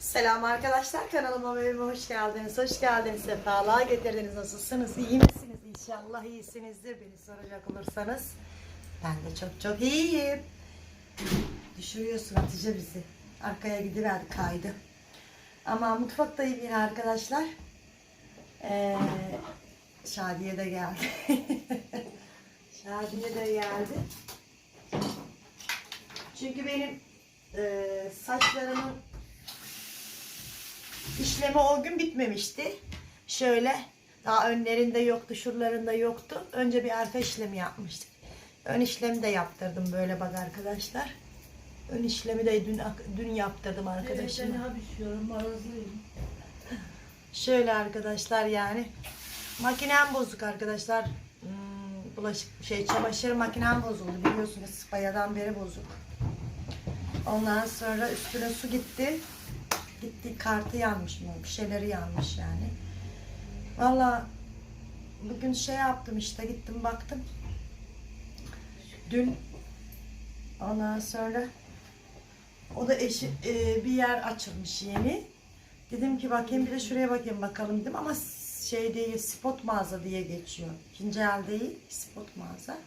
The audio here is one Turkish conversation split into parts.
Selam arkadaşlar kanalıma ve evime hoş geldiniz. Hoş geldiniz. Sefalar getirdiniz. Nasılsınız? İyi misiniz? İnşallah iyisinizdir beni soracak olursanız. Ben de çok çok iyiyim. Düşürüyorsun Hatice bizi. Arkaya gidiverdi kaydı. Ama mutfaktayım yine arkadaşlar. Ee, Şadiye de geldi. Şadiye de geldi. Çünkü benim e, saçlarımın işlemi o gün bitmemişti. Şöyle daha önlerinde yoktu, şuralarında yoktu. Önce bir arka işlemi yapmıştık. Ön işlemi de yaptırdım böyle bak arkadaşlar. Ön işlemi de dün dün yaptırdım Evet, arkadaşıma. ben hapişiyorum, marazlıyım. Şöyle arkadaşlar yani makinem bozuk arkadaşlar. Hmm, bulaşık şey çamaşır makinem bozuldu biliyorsunuz bayadan beri bozuk. Ondan sonra üstüne su gitti. Gitti kartı yanmış mı? Bir şeyleri yanmış yani. Valla bugün şey yaptım işte gittim baktım. Dün ondan sonra o da eşi e, bir yer açılmış yeni. Dedim ki bakayım bir de şuraya bakayım bakalım dedim ama şey değil spot mağaza diye geçiyor. İkinci el değil spot mağaza.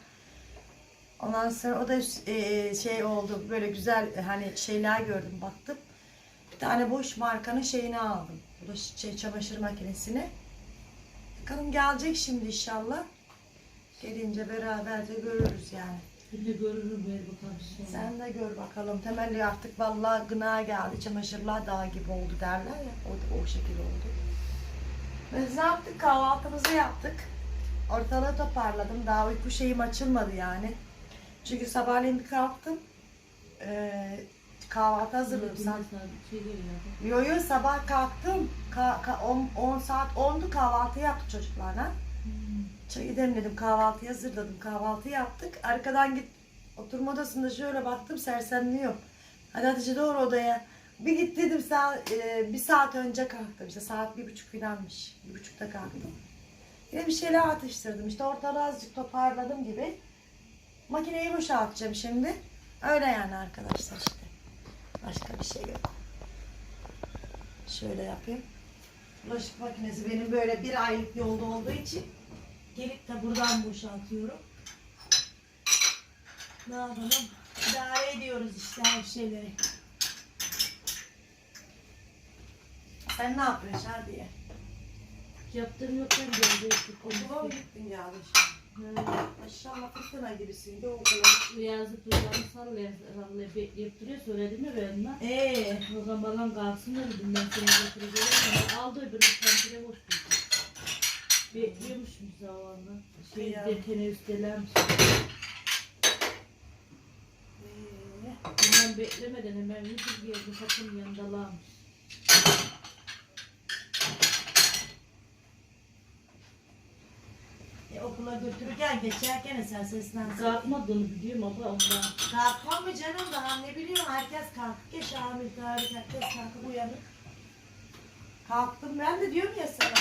Ondan sonra o da e, şey oldu böyle güzel hani şeyler gördüm baktım. Bir tane boş markanın şeyini aldım. Bulaşık şey, çamaşır makinesini. Bakalım gelecek şimdi inşallah. Gelince beraberce görürüz yani. Bir de görürüm ver bakalım sonra. Sen de gör bakalım. Temelli artık vallahi gına geldi. Çamaşırlar dağ gibi oldu derler ya. O, o şekilde oldu. Biz ne yaptık? Kahvaltımızı yaptık. Ortalığı toparladım. Daha uyku şeyim açılmadı yani. Çünkü sabahleyin bir kalktım. Ee, kahvaltı hazırladım. Hazırladım Saat şey. Yo yo sabah kalktım. Ka, ka, 10, 10 saat 10'du kahvaltı yaptık çocuklarla. Çay gidelim dedim kahvaltı hazırladım. Kahvaltı yaptık. Arkadan git oturma odasında şöyle baktım sersemliyor. Hadi Hatice doğru odaya. Bir git dedim saat, e, bir saat önce kalktım. İşte saat bir buçuk filanmış. Bir buçukta kalktım. Yine bir şeyler atıştırdım. İşte ortalığı azıcık toparladım gibi. Makineyi boşaltacağım şimdi. Öyle yani arkadaşlar. Başka bir şey yok. Şöyle yapayım. Bulaşık makinesi benim böyle bir aylık yolda olduğu için gelip de buradan boşaltıyorum. Ne yapalım? İdare ediyoruz işte her şeyleri. Sen ne yapıyorsun Şadiye? Yaptığım yok ben geldi. Okula mı gittin geldin şimdi? Maşallah fırtına gibisin de okula. Yazıp duyarını sallaya bekleyip duruyor. Söyledim mi ben ona? Eee O zaman bana kalsın da dedim ben seni götüreceğim. Aldı öbürü kantine boş buldu. Bekliyormuşum zamanla. Şey Ya. de teneffüslelermiş. Ee, Bundan beklemeden hemen bir yerde kapının yanında. Okula götürürken geçerken sen seslensin. Kalkmadığını biliyorum ama ondan. Kalkma mı canım daha ne biliyorum herkes kalkıp ya Şamil Tarık herkes kalkıp uyanık. Kalktım ben de diyorum ya sana.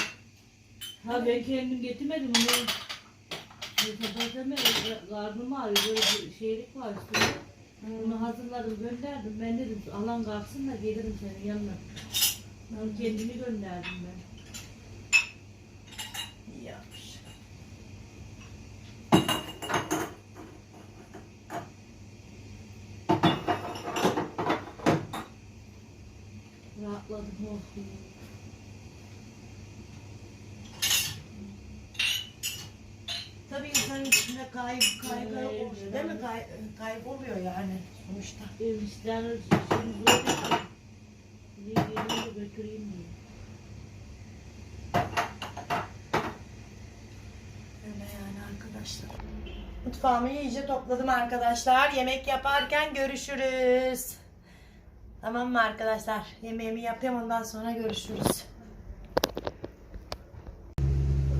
Ha ben kendim getirmedim onu. Sabahtan beri karnım ağrıyor. Böyle bir şeylik var üstünde. Bunu hazırladım gönderdim. Ben dedim alan kalksın da gelirim senin yanına. Ben kendimi gönderdim ben. İyi yapmış. Rahatladım olsun. Tabii insanın içinde kayıp kaygı oluyor değil mi? Kay, kayboluyor yani sonuçta. Zor değil. Bir gelin de götüreyim diye. Öyle yani arkadaşlar. Mutfağımı iyice topladım arkadaşlar. Yemek yaparken görüşürüz. Tamam mı arkadaşlar? Yemeğimi yapayım ondan sonra görüşürüz.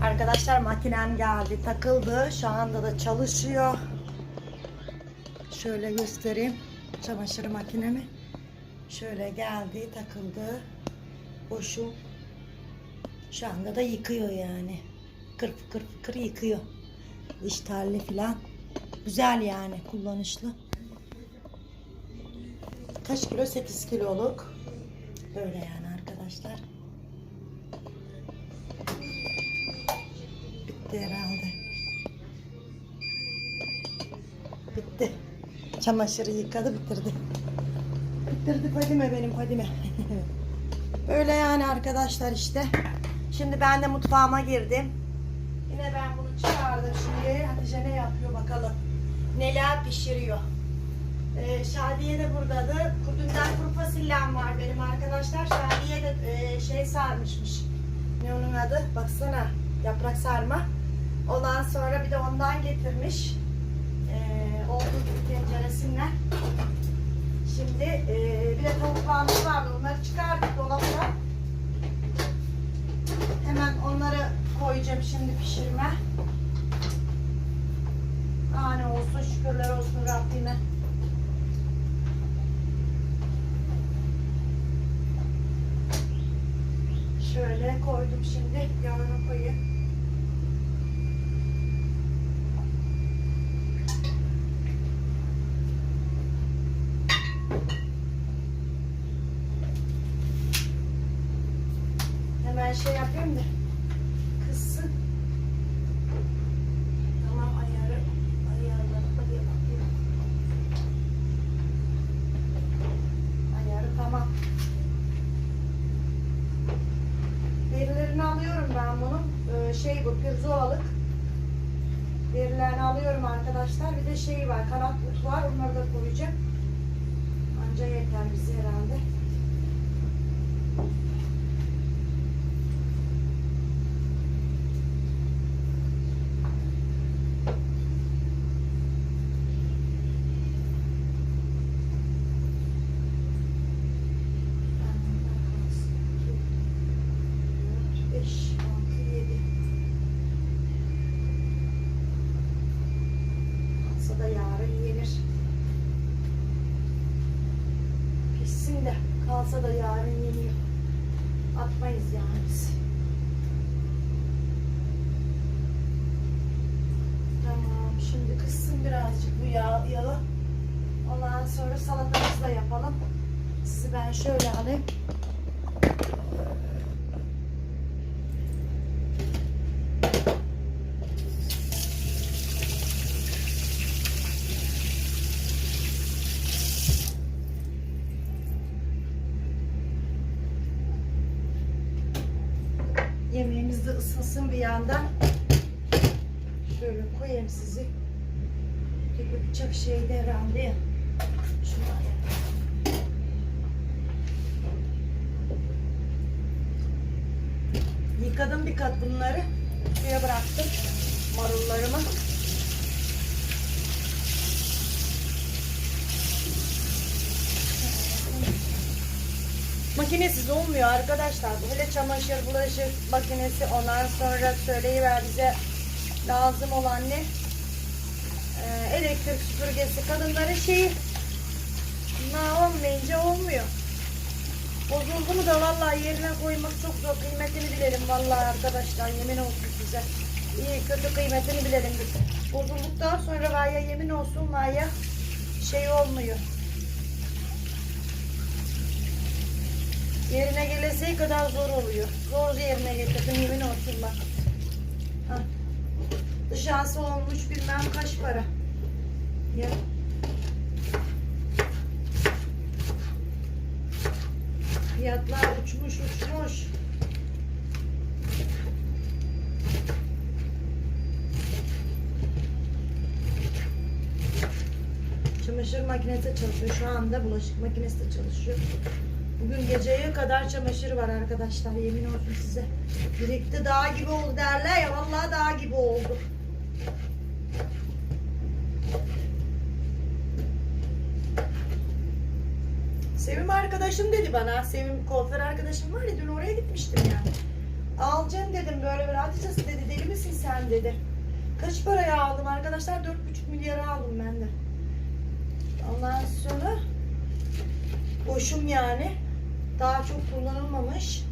Arkadaşlar makinem geldi takıldı. Şu anda da çalışıyor. Şöyle göstereyim. Çamaşır makinemi. Şöyle geldi takıldı. Boşu. Şu anda da yıkıyor yani. Kır kır kır yıkıyor. Diş telli filan. Güzel yani kullanışlı. Kaç kilo? 8 kiloluk. Böyle yani arkadaşlar. Bitti herhalde. Bitti. Çamaşırı yıkadı bitirdi. Bitirdi Fadime benim Fadime. Böyle yani arkadaşlar işte. Şimdi ben de mutfağıma girdim. Yine ben bunu çıkardım şimdi. Hatice ne yapıyor bakalım. Neler pişiriyor. Ee, Şadiye de buradadır. Dünden kuru fasulyem var benim arkadaşlar. Şadiye de e, şey sarmışmış. Ne onun adı? Baksana. Yaprak sarma. Ondan sonra bir de ondan getirmiş. Olduğu gibi tenceresinden. Şimdi e, bir de tavuklarımız vardı. Onları çıkardık dolapta. Hemen onları koyacağım şimdi pişirme. Aa olsun şükürler olsun Rabbime. Şöyle koydum şimdi. Yağını koyayım. Hemen şey yapayım da kızsın. Tamam ayarı ayarları hadi bakayım. Ayarı tamam. Verilerini alıyorum ben bunun. Ee, şey bu pirzolalık. Verilerini alıyorum arkadaşlar. Bir de şey var kanat but var. Onları da koyacağım. Anca yeter bize herhalde. Kalsa da yarın yenir. Pişsin de kalsa da yarın yeniyor. Atmayız yani biz. Tamam şimdi kızsın birazcık bu yağ, yağı. Ondan sonra salatamızı da yapalım. Sizi ben şöyle alayım. Yemeğimiz de ısınsın bir yandan. Şöyle koyayım sizi. Bir bıçak şeyde herhalde ya. Şuraya. Yıkadım bir kat bunları. Suya bıraktım marullarımı. Makinesiz olmuyor arkadaşlar. Böyle çamaşır, bulaşık makinesi ondan sonra söyleyiver bize lazım olan ne? Ee, elektrik süpürgesi kadınların şeyi ne olmayınca olmuyor. Bozuldu mu da vallahi yerine koymak çok zor. Kıymetini bilelim vallahi arkadaşlar. Yemin olsun size. İyi kötü kıymetini bilelim. Bozulduktan sonra var ya yemin olsun var ya şey olmuyor. Yerine gelesi kadar zor oluyor. Zor yerine getirdim yemin olsun bak. Ha. Dışarısı olmuş bilmem kaç para. Ya. Fiyatlar uçmuş uçmuş. Çamaşır makinesi çalışıyor. Şu anda bulaşık makinesi de çalışıyor. Bugün geceye kadar çamaşır var arkadaşlar. Yemin olsun size. Birikti dağ gibi oldu derler ya. Vallahi dağ gibi oldu. Sevim arkadaşım dedi bana. Sevim kuaför arkadaşım var ya dün oraya gitmiştim yani. Alacaksın dedim böyle bir Hatice dedi deli misin sen dedi. Kaç paraya aldım arkadaşlar? 4,5 milyara aldım ben de. Ondan sonra boşum yani. Daha çok kullanılmamış.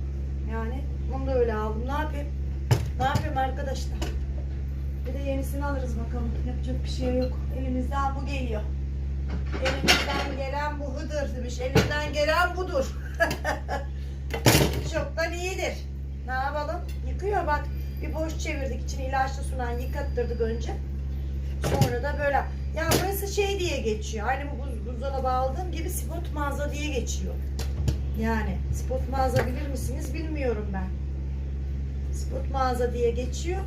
Yani bunu da öyle aldım. Ne yapayım? Ne yapayım arkadaşlar? Bir de yenisini alırız bakalım. Yapacak bir şey yok. Elimizden bu geliyor. Elimizden gelen bu hıdır demiş. Elimden gelen budur. Çoktan iyidir. Ne yapalım? Yıkıyor bak. Bir boş çevirdik. İçini ilaçla sunan yıkattırdık önce. Sonra da böyle. Ya burası şey diye geçiyor. Aynı bu buzdolabı aldığım gibi spot mağaza diye geçiyor. Yani spot mağaza bilir misiniz bilmiyorum ben. Spot mağaza diye geçiyor.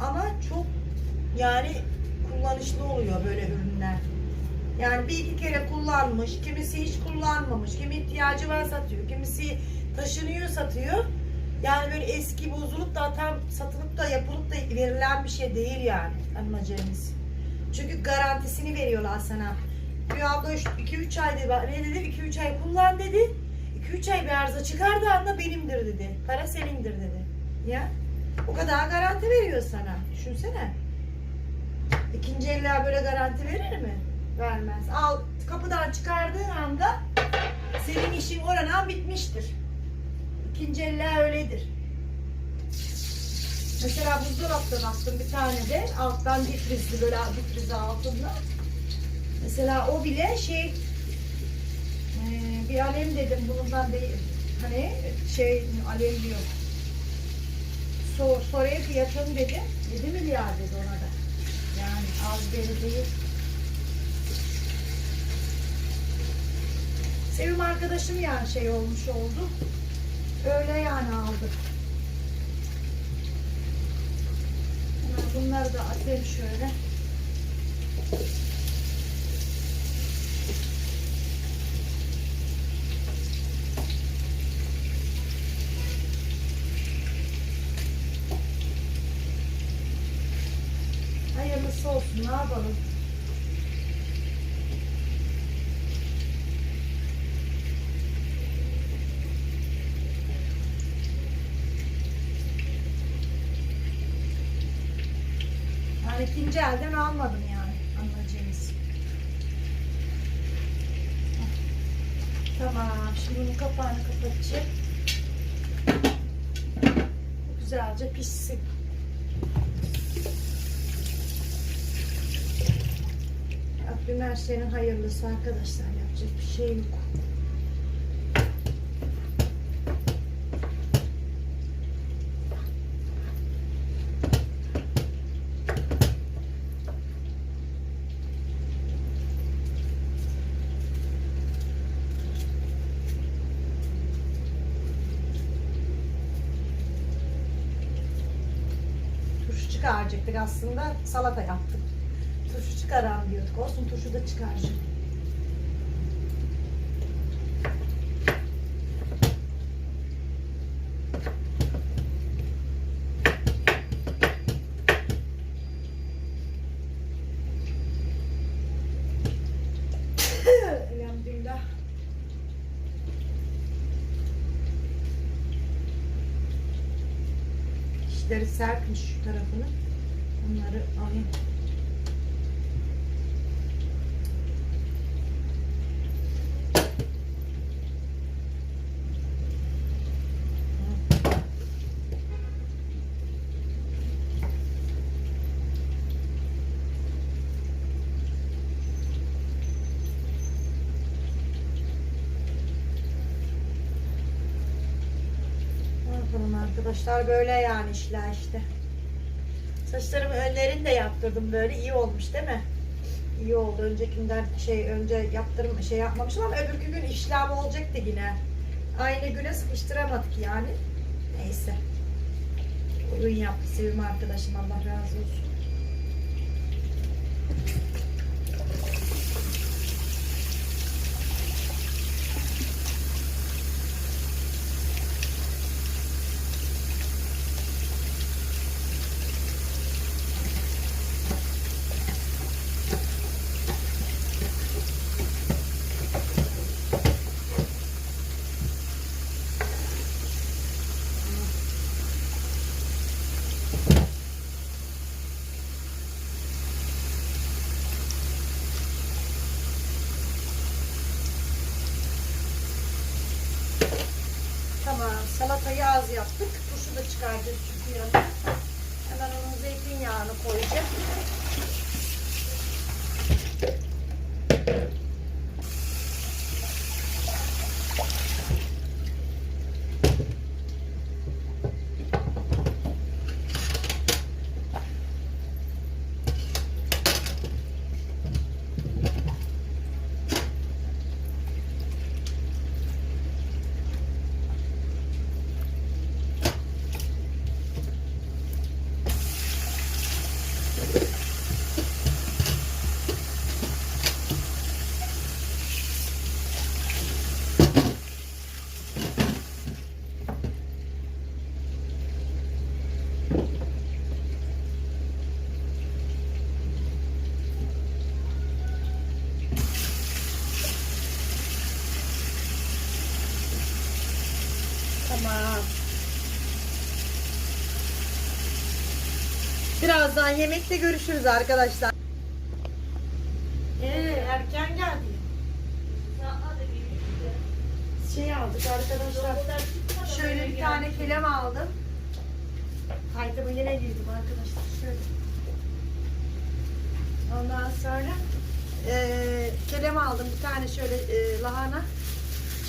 Ama çok yani kullanışlı oluyor böyle ürünler. Yani bir iki kere kullanmış, kimisi hiç kullanmamış, kimi ihtiyacı var satıyor, kimisi taşınıyor satıyor. Yani böyle eski bozulup da tam satılıp da yapılıp da verilen bir şey değil yani anlayacağınız. Çünkü garantisini veriyorlar sana. Bir abla 2-3 ay dedi, ne dedi 2-3 ay kullan dedi. 2-3 ay bir arıza çıkardığı anda benimdir dedi. Para senindir dedi. Ya o kadar garanti veriyor sana. Düşünsene. İkinci eller böyle garanti verir mi? Vermez. Al kapıdan çıkardığın anda senin işin oradan bitmiştir. İkinci eller öyledir. Mesela buzdolaptan attım bir tane de alttan difrizli böyle difrizi altında. Mesela o bile şey eee, bir alem dedim bundan değil. Hani şey alem diyor. So, soruya fiyatını dedim. 7 milyar dedi ona da. Yani az beni değil. Sevim arkadaşım yani şey olmuş oldu. Öyle yani aldık. Bunları da atayım şöyle. Hayırlısı olsun ne yapalım. Yani ikinci elden almadım yani anlayacağınız. Tamam şimdi bunun kapağını kapatacağım. Güzelce pişsin. Rabbim her şeyin hayırlısı arkadaşlar yapacak bir şey yok. Çıkaracaktık aslında salata yaptık. Çıkaran diyorduk. Olsun turşu da çıkaracak. Elhamdülillah. İşleri sertmiş şu tarafını. Onları alayım. Ne yapalım arkadaşlar böyle yani işler işte. Saçlarımı önlerini de yaptırdım böyle iyi olmuş değil mi? İyi oldu. Öncekinden şey önce yaptırım şey yapmamışım ama öbürkü gün işlem olacaktı yine. Aynı güne sıkıştıramadık yani. Neyse. Oyun yaptı Sevim arkadaşım Allah razı olsun. Tamam salatayı az yaptık. Turşu da çıkaracağız çünkü yanına. Hemen onun zeytinyağını koyacağım. Tamam. Birazdan yemekte görüşürüz arkadaşlar. Ee, erken geldi. Şey aldık arkadaşlar. Şöyle bir tane kelem aldım. Kaytımı yine giydim arkadaşlar. Şöyle. Ondan sonra eee kelem aldım. Bir tane şöyle eee, lahana.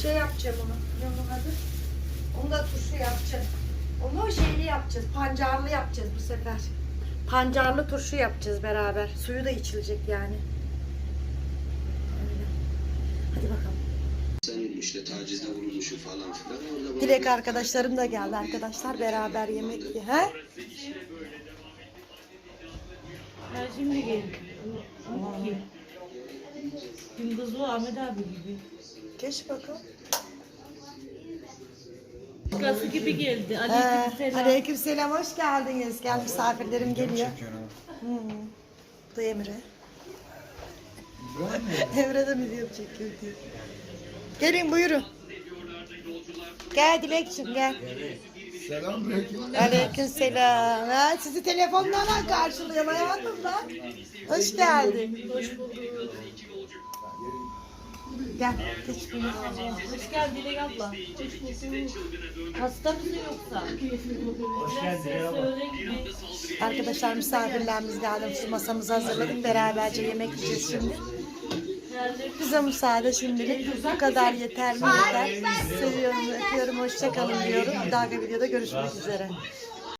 Şey yapacağım onu. Ne onun adı? Onu da turşu yapacağım. Onu şeyli yapacağız. Pancarlı yapacağız bu sefer. Pancarlı turşu yapacağız beraber. Suyu da içilecek yani. Öyle. Hadi bakalım. Sen işte tacizde bulunmuşsun falan filan. Orada arkadaşlarım da geldi arkadaşlar. Beraber yemek ye. He? Ben şimdi geldim. O Ahmet abi gibi. Geç bakalım. Başkası gibi geldi. Ee, Aleykümselam. aleyküm selam. Hoş geldiniz. Gel misafirlerim geliyor. Hmm. Bu da Emre. Emre de video çekiyor diyor. Gelin buyurun. Gel Dilekçim gel. Selamünaleyküm. Aleyküm selam. Ha, sizi telefonlarla karşılıyorum hayatım lan. Hoş geldin. Gel. Geç buyur. Hoş geldin Dilek abla. Hasta mısın yoksa? Hoş geldin. Arkadaşlar misafirlerimiz geldi. Şu masamızı hazırladık. Beraberce yemek yiyeceğiz şimdi. Bize müsaade şimdilik. Bu kadar yeter mi yeter. Seviyorum, öpüyorum. Hoşçakalın diyorum. Bir dahaki videoda görüşmek üzere.